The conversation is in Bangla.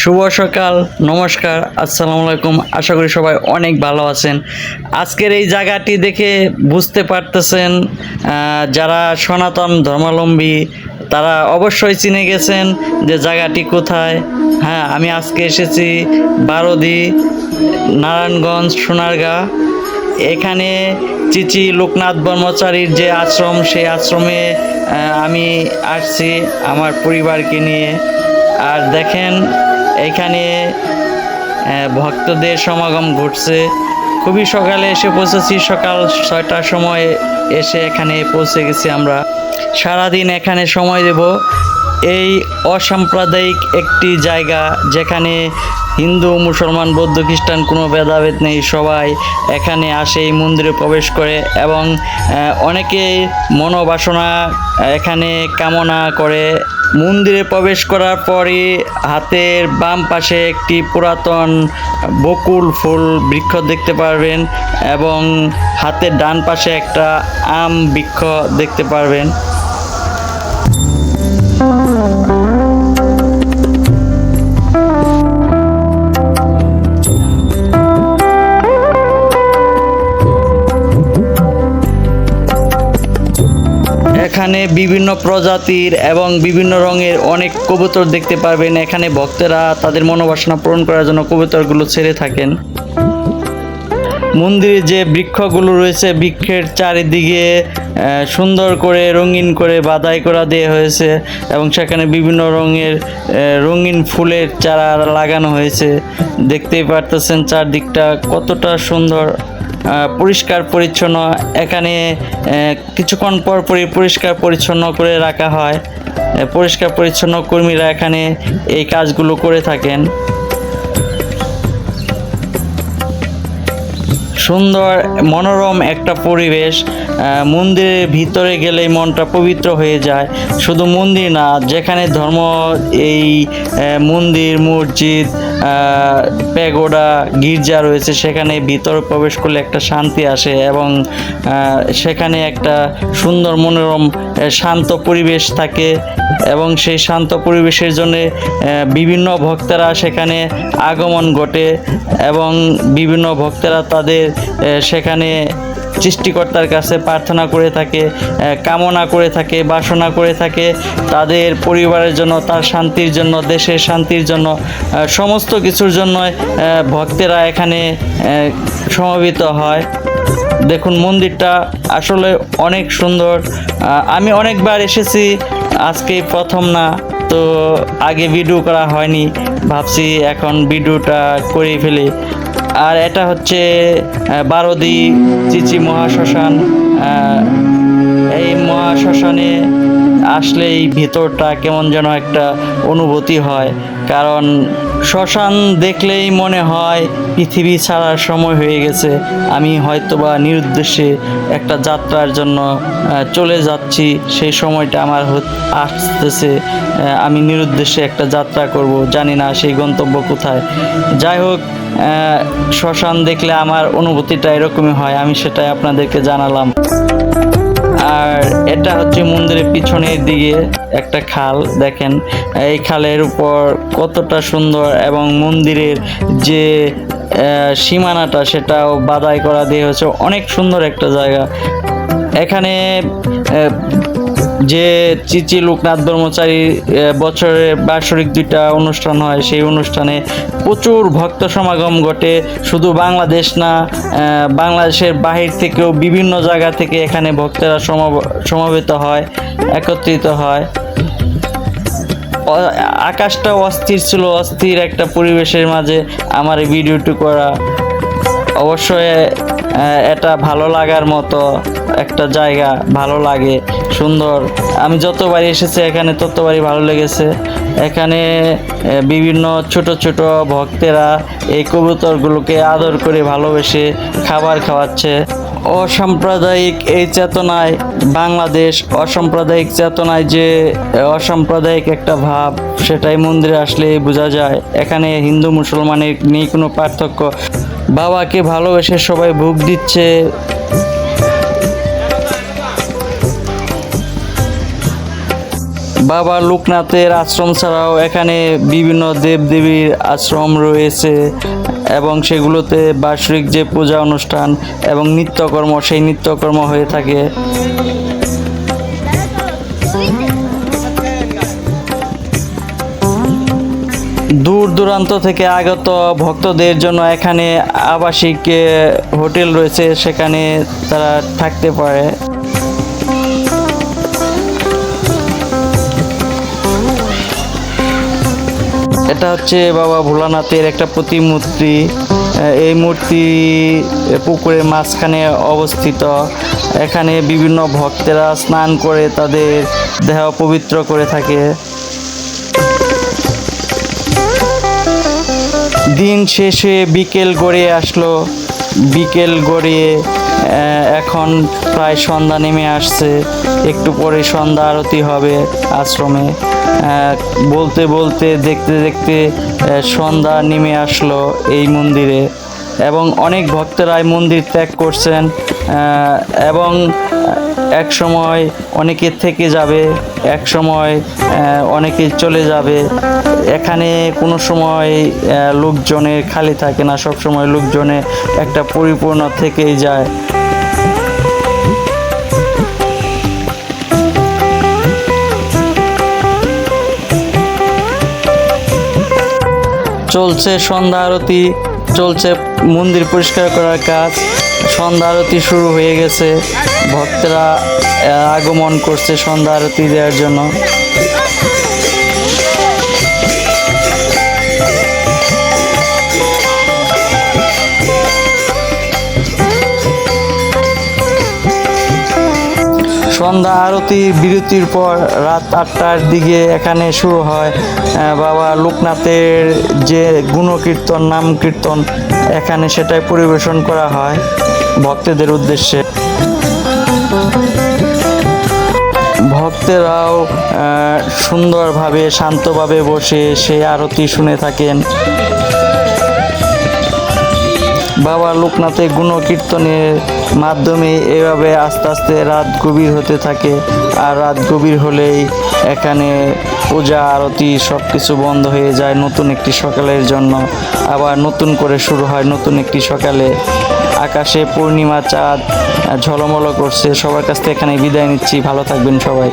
শুভ সকাল, নমস্কার, আসসালামু আলাইকুম। আশা করি সবাই অনেক ভালো আছেন। আজকের এই জায়গাটি দেখে বুঝতে পারতেছেন যারা সনাতন ধর্মাবলম্বী, তারা অবশ্যই চিনে গেছেন যে জায়গাটি কোথায়। হ্যাঁ আমি আজকে এসেছি বারোদি, নারায়ণগঞ্জ, সোনারগাঁ। এখানে চিচি লোকনাথ ব্রহ্মচারীর যে আশ্রম, সেই আশ্রমে আমি আসছি আমার পরিবারকে নিয়ে। আর দেখেন এখানে ভক্তদের সমাগম ঘটছে। খুবই সকালে এসে পৌঁছেছি। সকাল ছয়টার সময় এসে এখানে পৌঁছে গেছি আমরা। সারাদিন এখানে সময় দেব। এই অসাম্প্রদায়িক একটি জায়গা যেখানে হিন্দু মুসলমান বৌদ্ধ খ্রিস্টান কোনো ভেদাভেদ নেই সবাই এখানে আসে এই মন্দিরে প্রবেশ করে এবং আহ, অনেকেই মনোবাসনা এখানে কামনা করে। মন্দিরে প্রবেশ করার পরে হাতের বাম পাশে একটি পুরাতন বকুল ফুল বৃক্ষ দেখতে পারবেন এবং হাতের ডান পাশে একটা আম বৃক্ষ দেখতে পারবেন। এখানে বিভিন্ন প্রজাতির এবং বিভিন্ন রঙের অনেক কবুতর দেখতে পারবেন। এখানে ভক্তেরা তাদের মনোবাসনা পূরণ করার জন্য কবুতরগুলো ছেড়ে থাকেন। মন্দিরে যে বৃক্ষগুলো রয়েছে, বৃক্ষের চারিদিকে সুন্দর করে রঙিন করে বাদাই করা দেওয়া হয়েছে এবং সেখানে বিভিন্ন রঙের রঙিন ফুলের চারা লাগানো হয়েছে। দেখতেই পারতেছেন চারদিকটা কতটা সুন্দর। পরিষ্কার পরিচ্ছন্ন, এখানে কিছুক্ষণ পর পরই পরিষ্কার পরিচ্ছন্ন করে রাখা হয়। পরিষ্কার পরিচ্ছন্ন কর্মীরা এখানে এই কাজগুলো করে থাকেন। সুন্দর, মনোরম একটা পরিবেশ মন্দিরের ভিতরে গেলেই মনটা পবিত্র হয়ে যায়। শুধু মন্দির না, যেখানে ধর্ম, এই মন্দির, মসজিদ প্যাগোডা, গির্জা রয়েছে, সেখানে ভিতরে প্রবেশ করলে একটা শান্তি আসে এবং সেখানে একটা সুন্দর, মনোরম শান্ত পরিবেশ থাকে এবং সেই শান্ত পরিবেশের জন্য বিভিন্ন ভক্তরা সেখানে আগমন ঘটে এবং বিভিন্ন ভক্তরা তাদের সেখানে সৃষ্টিকর্তার কাছে প্রার্থনা করে থাকে কামনা করে থাকে, বাসনা করে থাকে। তাদের পরিবারের জন্য, তার শান্তির জন্য, দেশের শান্তির জন্য সমস্ত কিছুর জন্য ভক্তেরা এখানে সমবেত হয়। দেখুন, মন্দিরটা আসলে অনেক সুন্দর। আমি অনেকবার এসেছি, আজকে প্রথম না, তো আগে ভিডিও করা হয়নি। ভাবছি এখন ভিডিওটা করে ফেলি। আর এটা হচ্ছে বারোদি চিচি মহাশ্মশান। এই মহাশ্মশানে আসলেই ভিতরটা কেমন যেন একটা অনুভূতি হয়। কারণ শ্মশান দেখলেই মনে হয় পৃথিবী ছাড়ার সময় হয়ে গেছে। আমি হয়তোবা নিরুদ্দেশ্যে একটা যাত্রার জন্য চলে যাচ্ছি। সেই সময়টা আমার আসতেছে। আমি নিরুদ্দেশ্যে একটা যাত্রা করব। জানি না সেই গন্তব্য কোথায়। যাই হোক শ্মশান দেখলে আমার অনুভূতিটা এরকমই হয়। আমি সেটাই আপনাদেরকে জানালাম। আর এটা হচ্ছে মন্দিরের পিছনের দিকে একটা খাল, দেখেন। এই খালের উপর কতটা সুন্দর এবং মন্দিরের যে সীমানাটা, সেটাও বাদাই করা দিয়ে হচ্ছে অনেক সুন্দর একটা জায়গা। এখানে যে চিচি লোকনাথ ব্রহ্মচারী বছরে বার্ষিক দুইটা অনুষ্ঠান হয়, সেই অনুষ্ঠানে প্রচুর ভক্ত সমাগম ঘটে। শুধু বাংলাদেশ না বাংলাদেশের বাহির থেকেও বিভিন্ন জায়গা থেকে এখানে ভক্তেরা সমাব- সমবেত হয়, একত্রিত হয়। আকাশটা অস্থির ছিল, অস্থির একটা পরিবেশের মাঝে আমার এই ভিডিওটি করা। অবশ্যই এটা ভালো লাগার মতো একটা জায়গা, ভালো লাগে, সুন্দর। আমি যতবারই এসেছি এখানে, ততবারই ভালো লেগেছে। এখানে বিভিন্ন ছোট ছোট ভক্তেরা এই কবুতরগুলোকে আদর করে ভালোবেসে খাবার খাওয়াচ্ছে। অসাম্প্রদায়িক এই চেতনায়, বাংলাদেশ অসাম্প্রদায়িক চেতনায় যে অসাম্প্রদায়িক একটা ভাব, সেটাই মন্দিরে আসলে বোঝা যায়। এখানে হিন্দু মুসলমানের নিয়ে কোনো পার্থক্য। বাবাকে ভালোবেসে সবাই ভোগ দিচ্ছে। বাবা লোকনাথের আশ্রম ছাড়াও এখানে বিভিন্ন দেবদেবীর আশ্রম রয়েছে এবং সেগুলোতে বার্ষিক যে পূজা অনুষ্ঠান এবং নিত্যকর্ম, সেই নিত্যকর্ম হয়ে থাকে। দূর দূরান্ত থেকে আগত ভক্তদের জন্য এখানে আবাসিক হোটেল রয়েছে, সেখানে তারা থাকতে পারে। এটা হচ্ছে বাবা ভোলানাথের একটা প্রতিমূর্তি। এই মূর্তি পুকুরের মাঝখানে অবস্থিত। এখানে বিভিন্ন ভক্তেরা স্নান করে তাদের দেহ পবিত্র করে থাকে। দিন শেষে বিকেল গড়িয়ে আসলো। বিকেল গড়িয়ে এখন প্রায় সন্ধ্যা নেমে আসছে। একটু পরে সন্ধ্যা আরতি হবে আশ্রমে। বলতে বলতে দেখতে দেখতে সন্ধ্যা নেমে আসলো এই মন্দিরে। এবং অনেক ভক্তরাই মন্দির ত্যাগ করছেন এবং এক সময় অনেকে থেকে যাবে, এক সময় অনেকে চলে যাবে। এখানে কোনো সময় লোকজনের খালি থাকে না, সব সময় লোকজনে একটা পরিপূর্ণ থেকেই যায়। চলছে সন্ধ্যা আরতি। চলছে মন্দির পরিষ্কার করার কাজ। সন্ধ্যা আরতি শুরু হয়ে গেছে। ভক্তরা আগমন করছে সন্ধ্যা আরতি দেওয়ার জন্য। সন্ধ্যা আরতি বিরতির পর রাত আটটার দিকে এখানে শুরু হয় বাবা লোকনাথের যে গুণকীর্তন, নাম কীর্তন, এখানে সেটাই পরিবেশন করা হয় ভক্তদের উদ্দেশ্যে। ভক্তেরাও সুন্দরভাবে, শান্তভাবে বসে সেই আরতি শুনে থাকেন। বাবা লোকনাথের গুণকীর্তনের মাধ্যমে এভাবে আস্তে আস্তে রাত গভীর হতে থাকে। আর রাত গভীর হলেই এখানে পূজা, আরতি সব কিছু বন্ধ হয়ে যায় নতুন একটি সকালের জন্য। আবার নতুন করে শুরু হয় নতুন একটি সকালে। আকাশে পূর্ণিমা চাঁদ ঝলমল করছে। সবার কাছ থেকে এখানে বিদায় নিচ্ছি। ভালো থাকবেন সবাই।